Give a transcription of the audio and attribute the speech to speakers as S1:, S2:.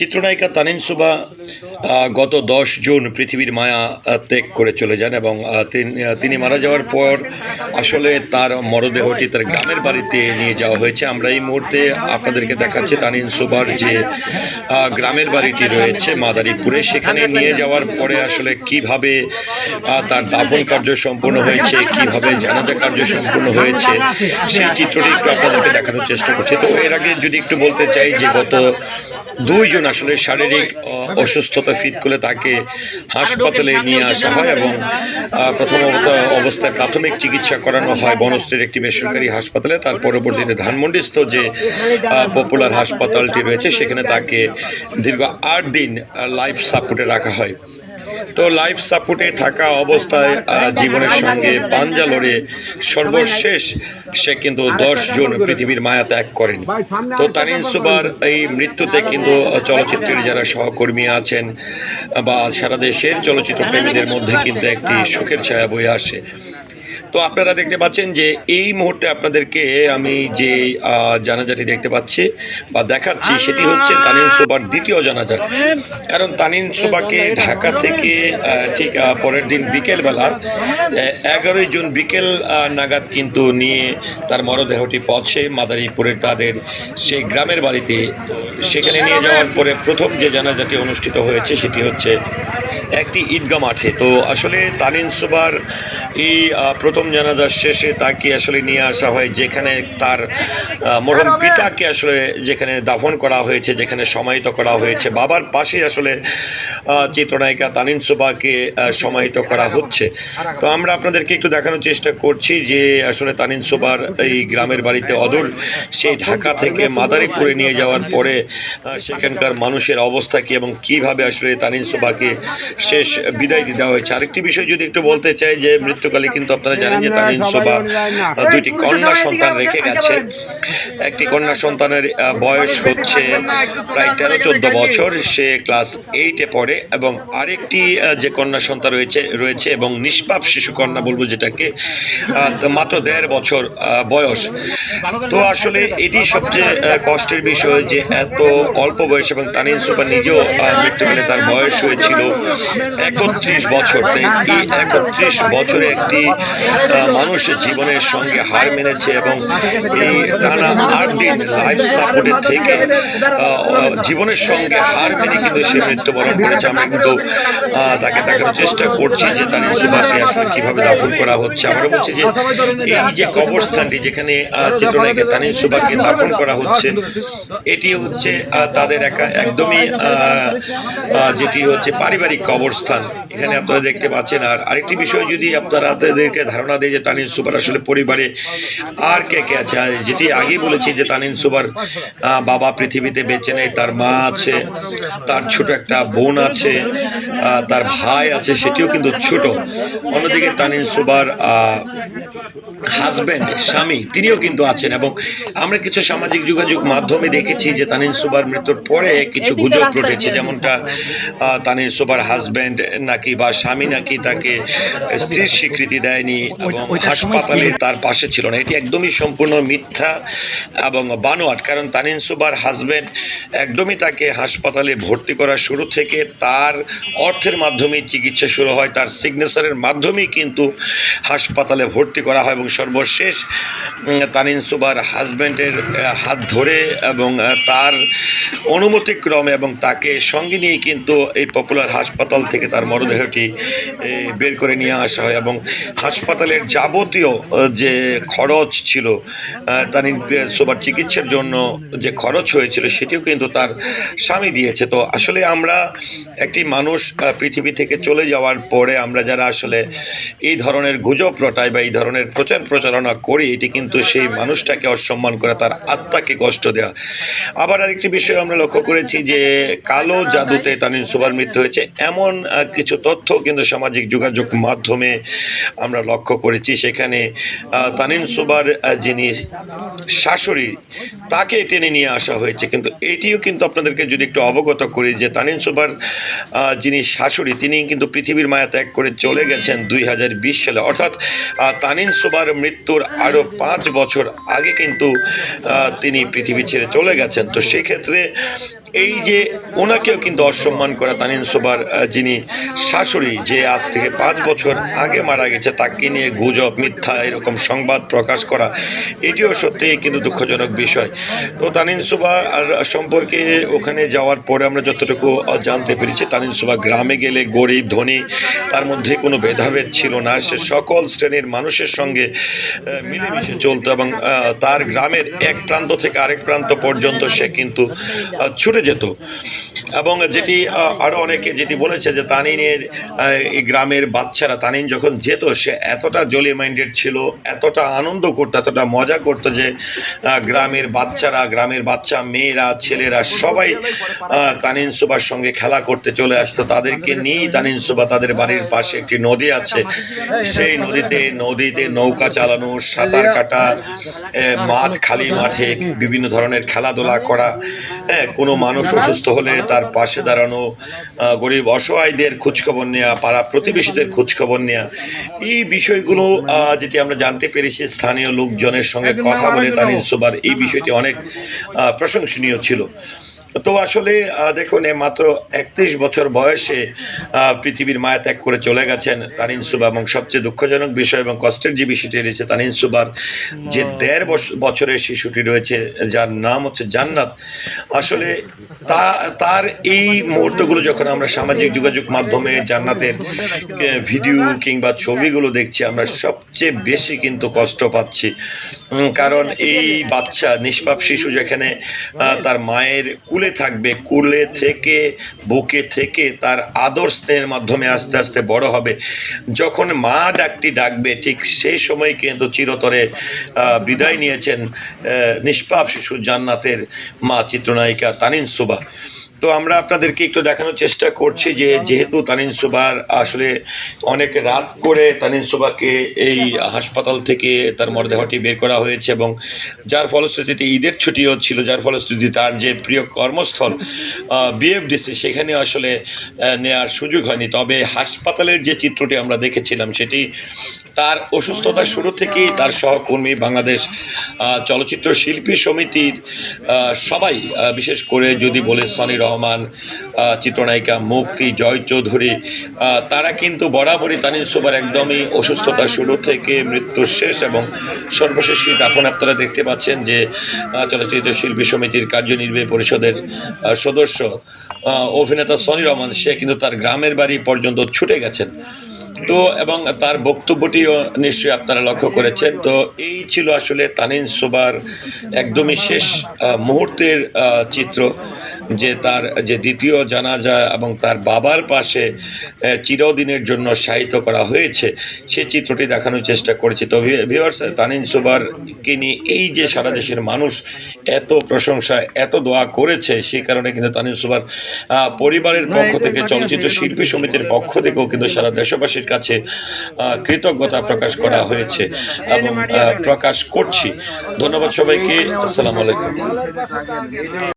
S1: চিত্রনায়িকা তানিন সুবা গত দশ জুন পৃথিবীর মায়া ত্যাগ করে চলে যান এবং তিনি মারা যাওয়ার পর আসলে তার মরদেহটি তার গ্রামের বাড়িতে নিয়ে যাওয়া হয়েছে আমরা এই মুহূর্তে আপনাদেরকে দেখাচ্ছি তানিন সুবার যে গ্রামের বাড়িটি রয়েছে মাদারীপুরে সেখানে নিয়ে যাওয়ার পরে আসলে কিভাবে তার দাফন কার্য সম্পূর্ণ হয়েছে কিভাবে জানাজা কার্য সম্পূর্ণ হয়েছে সেই চিত্রটি একটু আপনাদেরকে দেখানোর চেষ্টা করছি তো এর আগে যদি একটু বলতে চাই যে গত দুই জুন আসলে শারীরিক অসুস্থতা ফিট করে তাকে হাসপাতালে নিয়ে আসা হয় এবং প্রথম অবস্থায় প্রাথমিক চিকিৎসা করানো হয় বনশ্রীর একটি বেসরকারি হাসপাতালে তার পরবর্তীতে ধানমন্ডিস্থ যে পপুলার হাসপাতালটি রয়েছে সেখানে তাকে দীর্ঘ আট দিন লাইফ সাপোর্টে রাখা হয় তো লাইফ সাপোর্টে থাকা অবস্থায় জীবনের সঙ্গে পাঞ্জা লড়ে সর্বশেষ সে কিন্তু দশ জন পৃথিবীর মায়া ত্যাগ করেন তো তানিন সুবার এই মৃত্যুতে কিন্তু চলচ্চিত্রের যারা সহকর্মী আছেন বা সারা দেশের চলচ্চিত্র প্রেমীদের মধ্যে কিন্তু একটি সুখের ছায়া বয়ে আসে তো আপনারা দেখতে পাচ্ছেন যে এই মুহূর্তে আপনাদেরকে আমি যে জানাজাটি দেখতে পাচ্ছি বা দেখাচ্ছি সেটি হচ্ছে তানিন সোবার দ্বিতীয় জানাজা কারণ তানিন সোবাকে ঢাকা থেকে ঠিক পরের দিন বিকেলবেলা এগারোই জুন বিকেল নাগাদ কিন্তু নিয়ে তার মরদেহটি পৌঁছে মাদারীপুরের তাদের সেই গ্রামের বাড়িতে সেখানে নিয়ে যাওয়ার পরে প্রথম যে জানাজাটি অনুষ্ঠিত হয়েছে সেটি হচ্ছে একটি ঈদগাহ মাঠে তো আসলে তানিন সোবার এই প্রথম জানাজার শেষে তাকে আসলে নিয়ে আসা হয় যেখানে তার মরম পিতাকে আসলে যেখানে দাফন করা হয়েছে যেখানে সমাহিত করা হয়েছে বাবার পাশে আসলে চিত্রনায়িকা তানিন সুবাকে সমাহিত করা হচ্ছে তো আমরা আপনাদেরকে একটু দেখানোর চেষ্টা করছি যে আসলে তানিন সুবার এই গ্রামের বাড়িতে অদূর সেই ঢাকা থেকে মাদারীপুরে নিয়ে যাওয়ার পরে সেখানকার মানুষের অবস্থা কী এবং কিভাবে আসলে তানিন সুবাকে শেষ বিদায় দিতে হয়েছে আরেকটি বিষয় যদি একটু বলতে চাই যে মৃত্যুকালে কিন্তু আপনারা জানেন যে তানিম শোভা দুইটি কন্যা সন্তান রেখে আচ্ছা, গেছে একটি কন্যা সন্তানের বয়স হচ্ছে প্রায় তেরো চোদ্দ বছর সে ক্লাস এইটে পড়ে এবং আরেকটি যে কন্যা সন্তান রয়েছে রয়েছে এবং নিষ্পাপ শিশু কন্যা বলবো যেটাকে মাত্র দেড় বছর বয়স তো আসলে এটি সবচেয়ে কষ্টের বিষয় যে এত অল্প বয়স এবং তানিম সভা নিজেও মৃত্যুকালে তার বয়স হয়েছিল একত্রিশ বছর তাই এই একত্রিশ বছরে একটি মানুষের জীবনের সঙ্গে হার মেনেছে এবং এই টানা আট দিন লাইফ সাপোর্টে থেকে জীবনের সঙ্গে হার মেনে কিন্তু সে মৃত্যুবরণ করেছে আমরা কিন্তু তাকে দেখানোর চেষ্টা করছি যে তার ইসুবাকে আসলে কীভাবে দাফন করা হচ্ছে আমরা বলছি যে এই যে কবরস্থানটি যেখানে চেতনাকে তানিম সুবাকে দাফন করা হচ্ছে এটি হচ্ছে তাদের একা একদমই যেটি হচ্ছে পারিবারিক কবরস্থান এখানে আপনারা দেখতে পাচ্ছেন আর আরেকটি বিষয় যদি আপনার তাদেরকে ধারণা দেয় যে তানিন সুপার আসলে পরিবারে আর কে কে আছে যেটি আগে বলেছি যে তানিন সুপার বাবা পৃথিবীতে বেঁচে নেই তার মা আছে তার ছোট একটা বোন আছে তার ভাই আছে সেটিও কিন্তু ছোট অন্যদিকে তানিন সুবার হাজব্যান্ড স্বামী তিনিও কিন্তু আছেন এবং আমরা কিছু সামাজিক যোগাযোগ মাধ্যমে দেখেছি যে তানিন সুবার মৃত্যুর পরে কিছু গুজব রটেছে যেমনটা তানিন সুবার হাজব্যান্ড নাকি বা স্বামী নাকি তাকে স্ত্রীর স্বীকৃতি দেয়নি এবং হাসপাতালে তার পাশে ছিল না এটি একদমই সম্পূর্ণ মিথ্যা এবং বানোয়াট কারণ তানিন সুবার হাজব্যান্ড একদমই তাকে হাসপাতালে ভর্তি করার শুরু থেকে তার অর্থের মাধ্যমে চিকিৎসা শুরু হয় তার সিগনেচারের মাধ্যমেই কিন্তু হাসপাতালে ভর্তি করা হয় এবং সর্বশেষ তানিন সুবার হাজব্যান্ডের হাত ধরে এবং তার অনুমতিক্রমে এবং তাকে সঙ্গে নিয়ে কিন্তু এই পপুলার হাসপাতাল থেকে তার মরদেহটি বের করে নিয়ে আসা হয় এবং হাসপাতালের যাবতীয় যে খরচ ছিল তার সবার চিকিৎসার জন্য যে খরচ হয়েছিল সেটিও কিন্তু তার স্বামী দিয়েছে তো আসলে আমরা একটি মানুষ পৃথিবী থেকে চলে যাওয়ার পরে আমরা যারা আসলে এই ধরনের গুজব রটায় বা এই ধরনের প্রচার প্রচারণা করি এটি কিন্তু সেই মানুষটাকে অসম্মান করা তার আত্মাকে কষ্ট দেওয়া আবার আরেকটি বিষয় আমরা লক্ষ্য করেছি যে কালো জাদুতে তানিন সুবার মৃত্যু হয়েছে এমন কিছু তথ্য কিন্তু সামাজিক যোগাযোগ মাধ্যমে আমরা লক্ষ্য করেছি সেখানে তানিন সুবার যিনি শাশুড়ি তাকে টেনে নিয়ে আসা হয়েছে কিন্তু এটিও কিন্তু আপনাদেরকে যদি একটু অবগত করি যে তানিন সুবার যিনি শাশুড়ি তিনি কিন্তু পৃথিবীর মায়া ত্যাগ করে চলে গেছেন দুই সালে অর্থাৎ তানিন সুবার মৃত্যুর আরও পাঁচ বছর আগে কিন্তু তিনি পৃথিবী ছেড়ে চলে গেছেন তো সেক্ষেত্রে bit. এই যে ওনাকেও কিন্তু অসম্মান করা তানিন সোবার যিনি শাশুড়ি যে আজ থেকে পাঁচ বছর আগে মারা গেছে তাকে নিয়ে গুজব মিথ্যা এরকম সংবাদ প্রকাশ করা এটিও সত্যিই কিন্তু দুঃখজনক বিষয় তো তানিন সোবা আর সম্পর্কে ওখানে যাওয়ার পরে আমরা যতটুকু জানতে পেরেছি তানিন সোবা গ্রামে গেলে গরিব ধনী তার মধ্যে কোনো ভেদাভেদ ছিল না সে সকল শ্রেণীর মানুষের সঙ্গে মিলেমিশে চলতো এবং তার গ্রামের এক প্রান্ত থেকে আরেক প্রান্ত পর্যন্ত সে কিন্তু ছুটে ঘুরে যেত এবং যেটি আরও অনেকে যেটি বলেছে যে তানিনের এই গ্রামের বাচ্চারা তানিন যখন যেত সে এতটা জলি মাইন্ডেড ছিল এতটা আনন্দ করতো এতটা মজা করতো যে গ্রামের বাচ্চারা গ্রামের বাচ্চা মেয়েরা ছেলেরা সবাই তানিন সুবার সঙ্গে খেলা করতে চলে আসতো তাদেরকে নিয়েই তানিন সুবা তাদের বাড়ির পাশে একটি নদী আছে সেই নদীতে নদীতে নৌকা চালানো সাঁতার কাটা মাঠ খালি মাঠে বিভিন্ন ধরনের খেলাধুলা করা হ্যাঁ কোনো মানুষ অসুস্থ হলে তার পাশে দাঁড়ানো গরিব অসহায়দের খোঁজখবর নেওয়া পাড়া প্রতিবেশীদের খোঁজখবর নেওয়া এই বিষয়গুলো যেটি আমরা জানতে পেরেছি স্থানীয় লোকজনের সঙ্গে কথা বলে তানিল সুবার এই বিষয়টি অনেক প্রশংসনীয় ছিল তো আসলে দেখুন এ মাত্র একত্রিশ বছর বয়সে পৃথিবীর মায়া ত্যাগ করে চলে গেছেন তানিন সুবা এবং সবচেয়ে দুঃখজনক বিষয় এবং কষ্টের যে বিষয়টি রয়েছে তানিন সুবার যে দেড় বছরের শিশুটি রয়েছে যার নাম হচ্ছে জান্নাত আসলে তার এই মুহূর্তগুলো যখন আমরা সামাজিক যোগাযোগ মাধ্যমে জান্নাতের ভিডিও কিংবা ছবিগুলো দেখছি আমরা সবচেয়ে বেশি কিন্তু কষ্ট পাচ্ছি কারণ এই বাচ্চা নিষ্পাপ শিশু যেখানে তার মায়ের কোলে থাকবে কোলে থেকে বুকে থেকে তার আদর স্নেহের মাধ্যমে আস্তে আস্তে বড় হবে যখন মা ডাকটি ডাকবে ঠিক সেই সময় কিন্তু চিরতরে বিদায় নিয়েছেন নিষ্পাপ শিশু জান্নাতের মা চিত্রনায়িকা তানিন সুবা তো আমরা আপনাদেরকে একটু দেখানোর চেষ্টা করছি যে যেহেতু তানিন সুবার আসলে অনেক রাত করে তানিন সুবাকে এই হাসপাতাল থেকে তার মরদেহটি বের করা হয়েছে এবং যার ফলশ্রুতিতে ঈদের ছুটিও ছিল যার ফলশ্রুতি তার যে প্রিয় কর্মস্থল বিএফডিসি সেখানে আসলে নেওয়ার সুযোগ হয়নি তবে হাসপাতালের যে চিত্রটি আমরা দেখেছিলাম সেটি তার অসুস্থতার শুরু থেকেই তার সহকর্মী বাংলাদেশ চলচ্চিত্র শিল্পী সমিতির সবাই বিশেষ করে যদি বলে সনি রহমান চিত্রনায়িকা মুক্তি জয় চৌধুরী তারা কিন্তু বরাবরই তানিল সুবার একদমই অসুস্থতার শুরু থেকে মৃত্যুর শেষ এবং সর্বশেষ শীত এখন আপনারা দেখতে পাচ্ছেন যে চলচ্চিত্র শিল্পী সমিতির কার্যনির্বাহী পরিষদের সদস্য অভিনেতা সনি রহমান সে কিন্তু তার গ্রামের বাড়ি পর্যন্ত ছুটে গেছেন তো এবং তার বক্তব্যটিও নিশ্চয়ই আপনারা লক্ষ্য করেছেন তো এই ছিল আসলে তানিন সোবার একদমই শেষ মুহূর্তের চিত্র যে তার যে দ্বিতীয় জানাজা এবং তার বাবার পাশে চিরদিনের জন্য সাহিত্য করা হয়েছে সে চিত্রটি দেখানোর চেষ্টা করেছি তো ভিওয়ার্স তানিন সুবার কিনি এই যে সারা দেশের মানুষ এত প্রশংসা এত দোয়া করেছে সে কারণে কিন্তু তানিন সুবার পরিবারের পক্ষ থেকে চলচ্চিত্র শিল্পী সমিতির পক্ষ থেকেও কিন্তু সারা দেশবাসীর কাছে কৃতজ্ঞতা প্রকাশ করা হয়েছে এবং প্রকাশ করছি ধন্যবাদ সবাইকে আসসালামু আলাইকুম